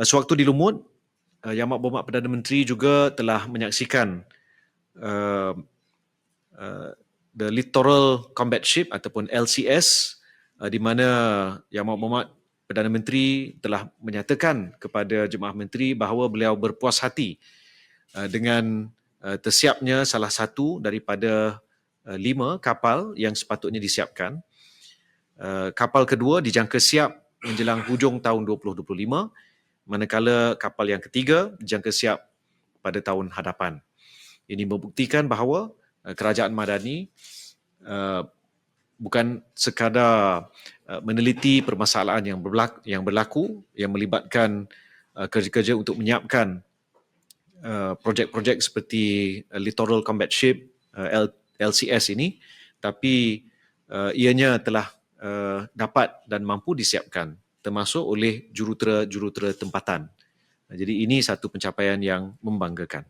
Uh, sewaktu di Lumut, uh, Yang Amat Berhormat Perdana Menteri juga telah menyaksikan uh, uh, the Littoral Combat Ship ataupun LCS uh, di mana Yang Amat Berhormat Perdana Menteri telah menyatakan kepada Jemaah Menteri bahawa beliau berpuas hati dengan tersiapnya salah satu daripada lima kapal yang sepatutnya disiapkan. Kapal kedua dijangka siap menjelang hujung tahun 2025 manakala kapal yang ketiga dijangka siap pada tahun hadapan. Ini membuktikan bahawa uh, kerajaan Madani uh, bukan sekadar uh, meneliti permasalahan yang berlaku, yang berlaku yang melibatkan kerja-kerja untuk menyiapkan projek-projek seperti Littoral Combat Ship LCS ini tapi ianya telah dapat dan mampu disiapkan termasuk oleh jurutera-jurutera tempatan. Jadi ini satu pencapaian yang membanggakan.